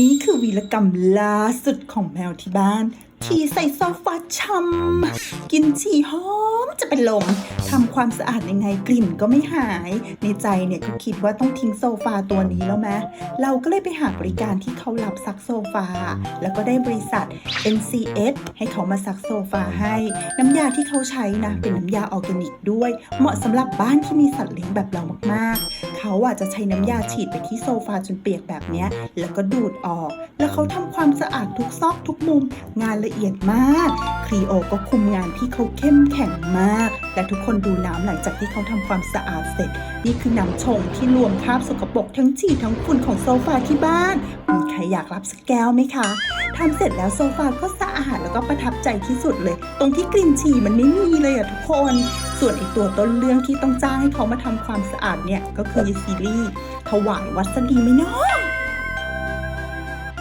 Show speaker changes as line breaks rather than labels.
นี่คือวีรกรรมล่าสุดของแมวที่บ้าน ที่ใส่โซฟาช่ำกินฉี่หอม จะเป็นลมทำความสะอาดยังไงกลิ่นก็ไม่หาย ในใจเนี่ยก็คิดว่าต้องทิ้งโซฟาตัวนี้แล้วแมเราก็เลยไปหาบริการที่เขารับซักโซฟา แล้วก็ได้บริษัท NCS ให้เขามาซักโซฟาให้ น้ำยาที่เขาใช้นะเป็นน้ำยาออร์แกนิกด้วย เหมาะสำหรับบ้านที่มีสัตว์เลี้ยงแบบเรามากๆ เขาอะจะใช้น้ำยาฉีดไปที่โซฟาจนเปียกแบบเนี้ยแล้วก็ดูดออก แล้วเขาทำความสะอาดทุกซอกทุกมุมงานละเอียดมากครีโอก็คุมงานที่เขาเข้มแข็งมาก และทุกคนดูน้ำหลังจากที่เขาทำความสะอาดเสร็จ นี่คือน้ำชงที่รวมคราบสกปรกทั้งฉี่ทั้งฝุ่นของโซฟาที่บ้าน มีใครอยากรับสักแก้วไหมคะทำเสร็จแล้วโซฟาก็สะอาดแล้วก็ประทับใจที่สุดเลย ตรงที่กลิ่นฉี่มันไม่มีเลยอะทุกคน ส่วนอีกตัวต้นเรื่องที่ต้องจ้างให้เขามาทำความสะอาดเนี่ยก็คือซีรีส์ถวายวัสดีไหมเนาะ